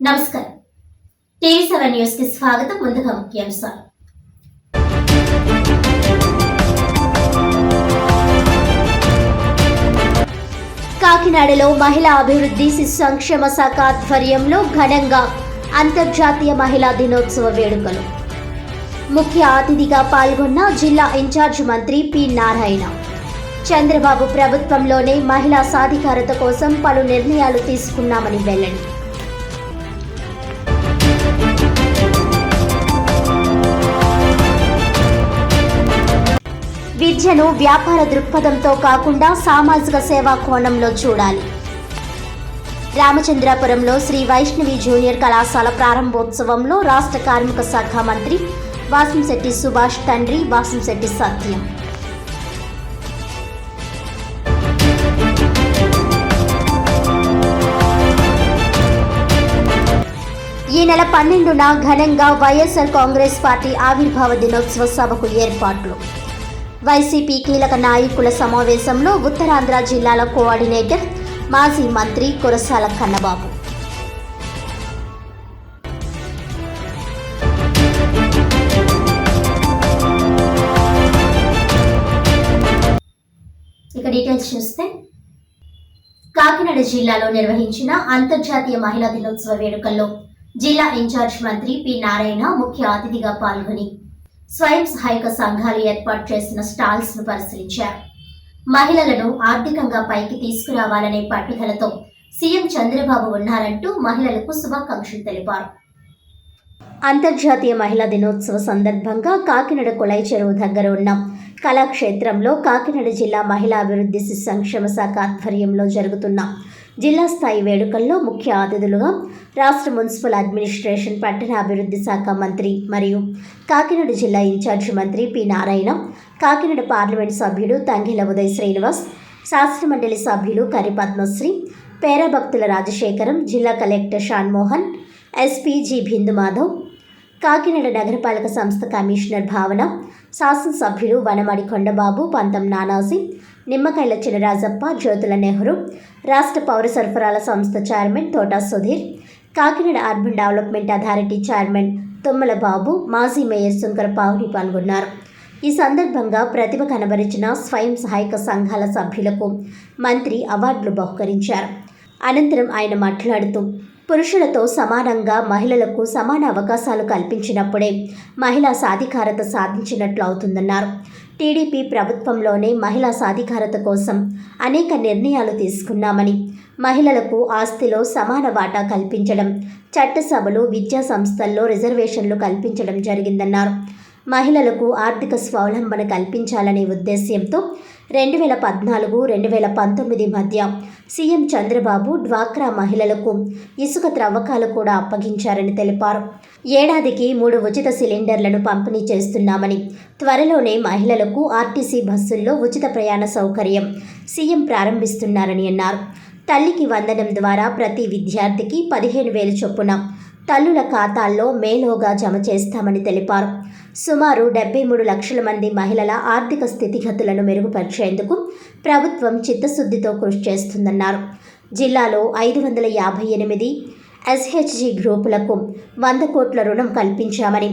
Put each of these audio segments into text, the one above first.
నమస్కారం. TV seven న్యూస్కి స్వాగతం ముందుగా ముఖ్యాంశాలు. కాకినాడలో మహిళా అభివృద్ధి శిశు సంక్షేమ శాఖ ఆధ్వర్యంలో ఘనంగా అంతర్జాతీయ మహిళా దినోత్సవ వేడుకలు. ముఖ్య అతిథిగా పాల్గొన్న జిల్లా ఇన్ఛార్జ్ మంత్రి పి నారాయణ. చంద్రబాబు ప్రభుత్వంలోనే మహిళా సాధికారత కోసం పలు నిర్ణయాలు తీసుకున్నామని వెల్లడి. విద్యను వ్యాపార దృక్పథంతో కాకుండా సామాజిక సేవా కోణంలో చూడాలి. రామచంద్రాపురంలో శ్రీ వైష్ణవి జూనియర్ కళాశాల ప్రారంభోత్సవంలో రాష్ట్ర కార్మిక శాఖ మంత్రి వాసంశెట్టి సుభాష్ తండ్రి వాసంశెట్టి సత్యం. ఈ నెల పన్నెండున ఘనంగా వైఎస్ఆర్ కాంగ్రెస్ పార్టీ ఆవిర్భావ దినోత్సవ సభకు ఏర్పాట్లు. వైసీపీ కీలక నాయకుల సమావేశంలో ఉత్తరాంధ్ర జిల్లాల కోఆర్డినేటర్ మాజీ మంత్రి కురసాల కన్నబాబు. ఇక డీటెయిల్స్ చూస్తే కాకినాడ జిల్లాలో నిర్వహించిన అంతర్జాతీయ మహిళా దినోత్సవ వేడుకల్లో జిల్లా ఇన్ఛార్జ్ మంత్రి పి నారాయణ ముఖ్య అతిథిగా పాల్గొని స్వయం సహాయక సంఘాలు ఏర్పాటు చేసిన స్టాల్స్ను పరిశీలించారు. మహిళలను ఆర్థికంగా పైకి తీసుకురావాలనే పట్టుదలతో సీఎం చంద్రబాబు ఉన్నారంటూ మహిళలకు శుభాకాంక్షలు తెలిపారు. అంతర్జాతీయ మహిళా దినోత్సవ సందర్భంగా కాకినాడ కొలై చెరువు దగ్గర ఉన్న కళాక్షేత్రంలో కాకినాడ జిల్లా మహిళా అభివృద్ధి శిశు సంక్షేమ శాఖ ఆధ్వర్యంలో జరుగుతున్న జిల్లా స్థాయి వేడుకల్లో ముఖ్య అతిథులుగా రాష్ట్ర మున్సిపల్ అడ్మినిస్ట్రేషన్ పట్టణాభివృద్ధి శాఖ మంత్రి మరియు కాకినాడ జిల్లా ఇన్ఛార్జి మంత్రి పి నారాయణ కాకినాడ పార్లమెంట్ సభ్యుడు తంగిల ఉదయ్ శ్రీనివాస్ శాస్త్రమండలి సభ్యులు కరిపద్మశ్రీ పేరభక్తుల రాజశేఖరం జిల్లా కలెక్టర్ షాన్మోహన్ ఎస్పీజీ బిందు మాధవ్ కాకినాడ నగరపాలక సంస్థ కమిషనర్ భావన శాసనసభ్యులు వనమడి కొండబాబు పంతం నానాసి నిమ్మకాయల చినరాజప్ప జ్యోతుల నెహ్రూ రాష్ట్ర పౌర సరఫరాల సంస్థ chairman Thota Sudhir Kakinada urban development authority chairman Tummala Babu మాజీ మేయర్ శంకర్ పావుని పాల్గొన్నారు. ఈ సందర్భంగా ప్రతిభ కనబరిచిన స్వయం సహాయక సంఘాల సభ్యులకు మంత్రి అవార్డులు బహుకరించారు. అనంతరం ఆయన మాట్లాడుతూ పురుషులతో సమానంగా మహిళలకు సమాన అవకాశాలు కల్పించినప్పుడే మహిళా సాధికారత సాధించినట్లు అవుతుందన్నారు. టీడీపీ ప్రభుత్వంలోనే మహిళా సాధికారత కోసం అనేక నిర్ణయాలు తీసుకున్నామని మహిళలకు ఆస్తిలో సమాన వాటా కల్పించడం చట్టసభలు విద్యా సంస్థల్లో రిజర్వేషన్లు కల్పించడం జరిగిందన్నారు. మహిళలకు ఆర్థిక స్వావలంబన కల్పించాలనే ఉద్దేశ్యంతో రెండు వేల పద్నాలుగు రెండు వేల పంతొమ్మిది మధ్య సీఎం చంద్రబాబు డ్వాక్రా మహిళలకు ఇసుక త్రవ్వకాలు కూడా అప్పగించారని తెలిపారు. ఏడాదికి మూడు ఉచిత సిలిండర్లను పంపిణీ చేస్తున్నామని త్వరలోనే మహిళలకు ఆర్టీసీ బస్సుల్లో ఉచిత ప్రయాణ సౌకర్యం సీఎం ప్రారంభిస్తున్నారని అన్నారు. తల్లికి వందనం ద్వారా ప్రతి విద్యార్థికి పదిహేను వేలు చొప్పున తల్లుల ఖాతాల్లో మేలోగా జమ చేస్తామని తెలిపారు. సుమారు డెబ్బై మూడు లక్షల మంది మహిళల ఆర్థిక స్థితిగతులను మెరుగుపరిచేందుకు ప్రభుత్వం చిత్తశుద్ధితో కృషి చేస్తుందన్నారు. జిల్లాలో ఐదు వందల యాభై ఎనిమిది ఎస్హెచ్జి గ్రూపులకు వంద కోట్ల రుణం కల్పించామని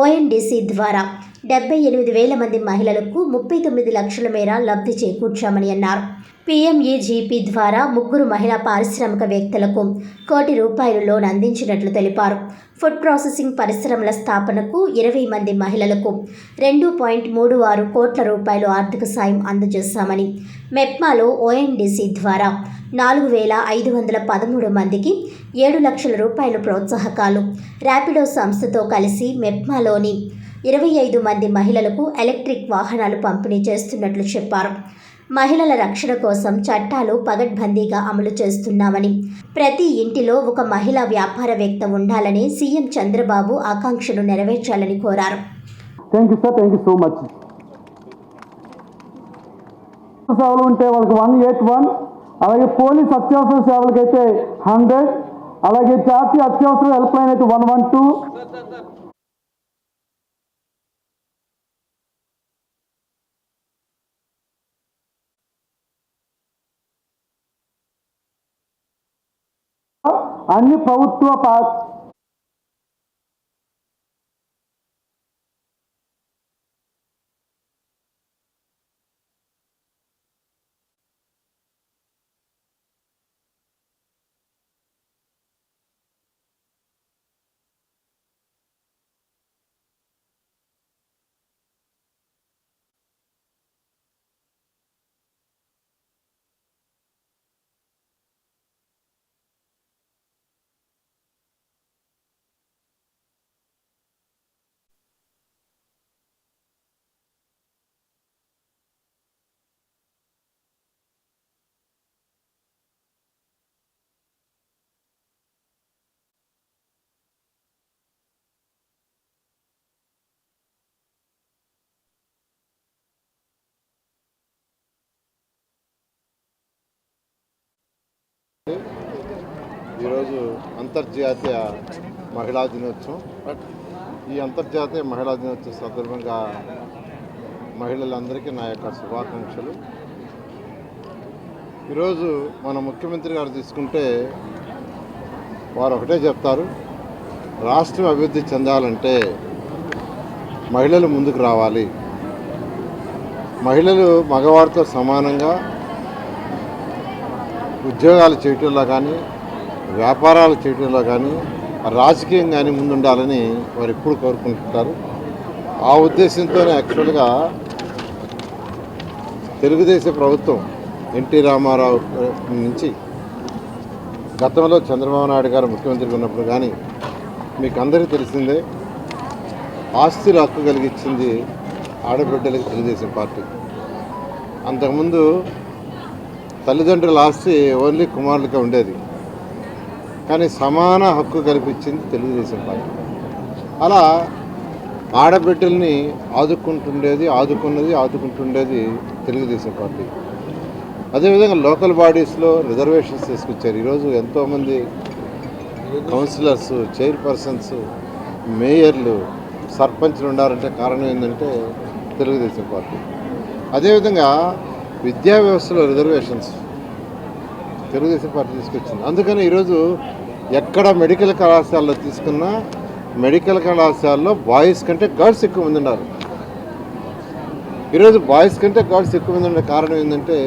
ఓఎన్డీసీ ద్వారా డెబ్బై ఎనిమిది వేల మంది మహిళలకు ముప్పై తొమ్మిది లక్షల మేర లబ్ధి చేకూర్చామని అన్నారు. పీఎంఈజీపీ ద్వారా ముగ్గురు మహిళా పారిశ్రామికవేత్తలకు కోటి రూపాయలు లోన్ అందించినట్లు తెలిపారు. ఫుడ్ ప్రాసెసింగ్ పరిశ్రమల స్థాపనకు ఇరవై మంది మహిళలకు రెండు పాయింట్ మూడు ఆరు కోట్ల రూపాయలు ఆర్థిక సాయం అందజేశామని మెప్మాలో ఓఎన్డీసీ ద్వారా నాలుగు వేల ఐదు వందల పదమూడు మందికి ఏడు లక్షల రూపాయల ప్రోత్సాహకాలు. ర్యాపిడో సంస్థతో కలిసి మెప్మాలోని ఇరవై ఐదు మంది మహిళలకు ఎలక్ట్రిక్ వాహనాలు పంపిణీ చేస్తున్నట్లు చెప్పారు. మహిళల రక్షణ కోసం చట్టాలు పగడ్బందీగా అమలు చేస్తున్నామని. ప్రతి ఇంటిలో ఒక మహిళా వ్యాపారవేత్త ఉండాలని సీఎం చంద్రబాబు ఆకాంక్షను నెరవేర్చాలని కోరారు. Thank you sir thank you so much సేవలు ఉంటే వాళ్ళకి వన్ ఎయిట్ వన్ అలాగే పోలీస్ అత్యవసర సేవలకైతే హండ్రెడ్ అలాగే జాతీయ అత్యవసర హెల్ప్ లైన్ అయితే వన్ వన్ టూ అన్ని ప్రభుత్వ ఈరోజు అంతర్జాతీయ మహిళా దినోత్సవం. ఈ అంతర్జాతీయ మహిళా దినోత్సవం సందర్భంగా మహిళలందరికీ నా యొక్క శుభాకాంక్షలు. ఈరోజు మన ముఖ్యమంత్రి గారు తీసుకుంటే వారు ఒకటే చెప్తారు రాష్ట్రం అభివృద్ధి చెందాలంటే మహిళలు ముందుకు రావాలి. మహిళలు మగవారితో సమానంగా ఉద్యోగాలు చేయటంలో కానీ వ్యాపారాలు చేయటంలో కానీ రాజకీయం కానీ ముందుండాలని వారు ఎప్పుడు కోరుకుంటుంటారు ఆ ఉద్దేశంతోనే యాక్చువల్గా తెలుగుదేశం ప్రభుత్వం ఎన్టీ రామారావు నుంచి గతంలో చంద్రబాబు నాయుడు గారు ముఖ్యమంత్రిగా ఉన్నప్పుడు కానీ మీకు అందరికీ తెలిసిందే ఆస్తులు హక్కు కలిగించింది ఆడబిడ్డలకు తెలుగుదేశం పార్టీ. అంతకుముందు తల్లిదండ్రుల ఆస్తి ఓన్లీ కుమారులకే ఉండేది. కానీ సమాన హక్కు కల్పించింది తెలుగుదేశం పార్టీ. అలా ఆడబిడ్డల్ని ఆదుకుంటుండేది ఆదుకున్నది ఆదుకుంటుండేది తెలుగుదేశం పార్టీ. అదేవిధంగా లోకల్ బాడీస్లో రిజర్వేషన్స్ తీసుకొచ్చారు. ఈరోజు ఎంతోమంది కౌన్సిలర్స్ చైర్పర్సన్స్ మేయర్లు సర్పంచ్లు ఉండారంటే కారణం ఏంటంటే తెలుగుదేశం పార్టీ. అదేవిధంగా విద్యా వ్యవస్థలో రిజర్వేషన్స్ తెలుగుదేశం పార్టీ తీసుకొచ్చింది. అందుకని ఈరోజు ఎక్కడ మెడికల్ కళాశాలలో తీసుకున్నా మెడికల్ కళాశాలలో బాయ్స్ కంటే గర్ల్స్ ఎక్కువ మంది ఉన్నారు. ఈరోజు బాయ్స్ కంటే గర్ల్స్ ఎక్కువ మంది ఉండే కారణం ఏంటంటే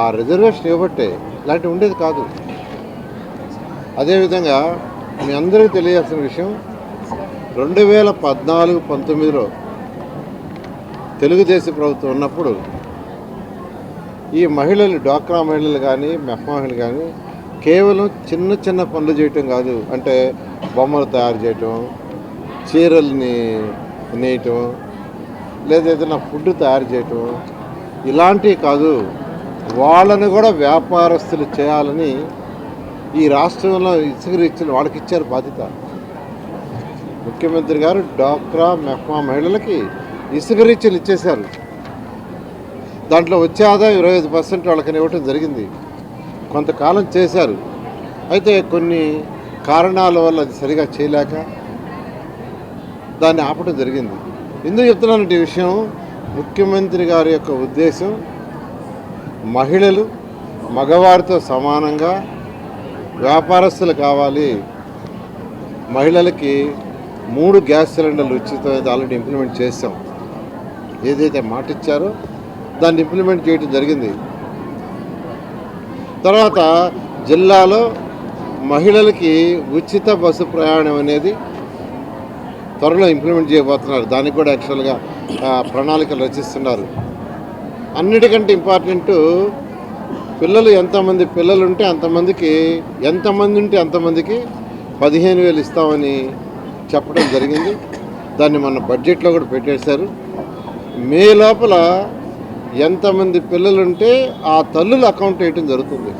ఆ రిజర్వేషన్ ఇవ్వబట్టే ఇలాంటివి ఉండేది కాదు. అదేవిధంగా మీ అందరికీ తెలియాల్సిన విషయం రెండు వేల పద్నాలుగు పంతొమ్మిదిలో తెలుగుదేశం ప్రభుత్వం ఉన్నప్పుడు ఈ మహిళలు డ్వాక్రా మహిళలు కానీ మెఫ్ మహిళలు కానీ కేవలం చిన్న చిన్న పనులు చేయటం కాదు. అంటే బొమ్మలు తయారు చేయటం చీరల్ని నేయటం లేదా ఏదైనా ఫుడ్ తయారు చేయటం ఇలాంటివి కాదు. వాళ్ళని కూడా వ్యాపారస్తులు చేయాలని ఈ రాష్ట్రంలో ఇసుక ఇచ్చిన వాళ్ళకి ఇచ్చారు బాధ్యత. ముఖ్యమంత్రి గారు డాక్రా మెఫ్మా మహిళలకి ఇసుక రీచ్లు ఇచ్చేశారు. దాంట్లో వచ్చే ఆదాయం ఇరవై ఐదు పర్సెంట్ వాళ్ళకి ఇవ్వటం జరిగింది. కొంతకాలం చేశారు. అయితే కొన్ని కారణాల వల్ల అది సరిగా చేయలేక దాన్ని ఆపడం జరిగింది. ఎందుకు చెప్తున్నానంటే విషయం? ముఖ్యమంత్రి గారి యొక్క ఉద్దేశం మహిళలు మగవారితో సమానంగా వ్యాపారస్తులు కావాలి. మహిళలకి మూడు గ్యాస్ సిలిండర్లు ఉచితం ఆల్రెడీ ఇంప్లిమెంట్ చేసాం ఏదైతే మాటిచ్చారో దాన్ని ఇంప్లిమెంట్ చేయడం జరిగింది. తర్వాత జిల్లాలో మహిళలకి ఉచిత బస్సు ప్రయాణం అనేది త్వరలో ఇంప్లిమెంట్ చేయబోతున్నారు. దానికి కూడా యాక్చువల్గా ప్రణాళికలు రచిస్తున్నారు. అన్నిటికంటే ఇంపార్టెంట్ పిల్లలు ఎంతమంది పిల్లలు ఉంటే అంతమందికి ఎంతమంది ఉంటే అంతమందికి పదిహేను వేలు ఇస్తామని చెప్పడం జరిగింది. దాన్ని మన బడ్జెట్లో కూడా పెట్టేశారు. మే లోపల ఎంతమంది పిల్లలుంటే ఆ తల్లుల అకౌంట్ వేయటం జరుగుతుంది.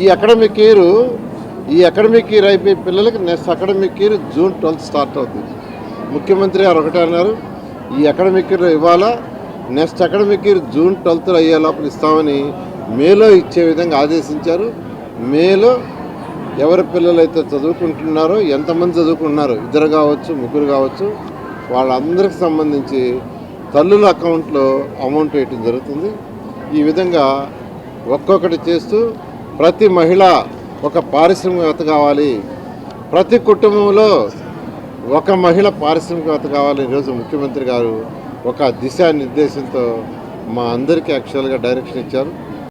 ఈ అకాడమిక్ ఇయర్ ఈ అకాడమిక్ ఇయర్ అయిపోయి పిల్లలకి next academic year June twelfth start అవుతుంది. ముఖ్యమంత్రి గారు ఒకటే అన్నారు ఈ అకాడమిక్ ఇయర్ ఇవ్వాలా next academic year June twelfth అయ్యే లోపల ఇస్తామని మేలో ఇచ్చే విధంగా ఆదేశించారు. మేలో ఎవరి పిల్లలైతే చదువుకుంటున్నారో ఎంతమంది చదువుకుంటున్నారో ఇద్దరు కావచ్చు ముగ్గురు కావచ్చు వాళ్ళందరికి సంబంధించి తల్లుల అకౌంట్లో అమౌంట్ వేయటం జరుగుతుంది. ఈ విధంగా ఒక్కొక్కటి చేస్తూ ప్రతి మహిళ ఒక పారిశ్రామికవేత్త కావాలి. ప్రతి కుటుంబంలో ఒక మహిళ పారిశ్రామికవేత్త కావాలి ఈరోజు ముఖ్యమంత్రి గారు ఒక దిశానిర్దేశంతో మా అందరికీ యాక్చువల్గా డైరెక్షన్ ఇచ్చారు.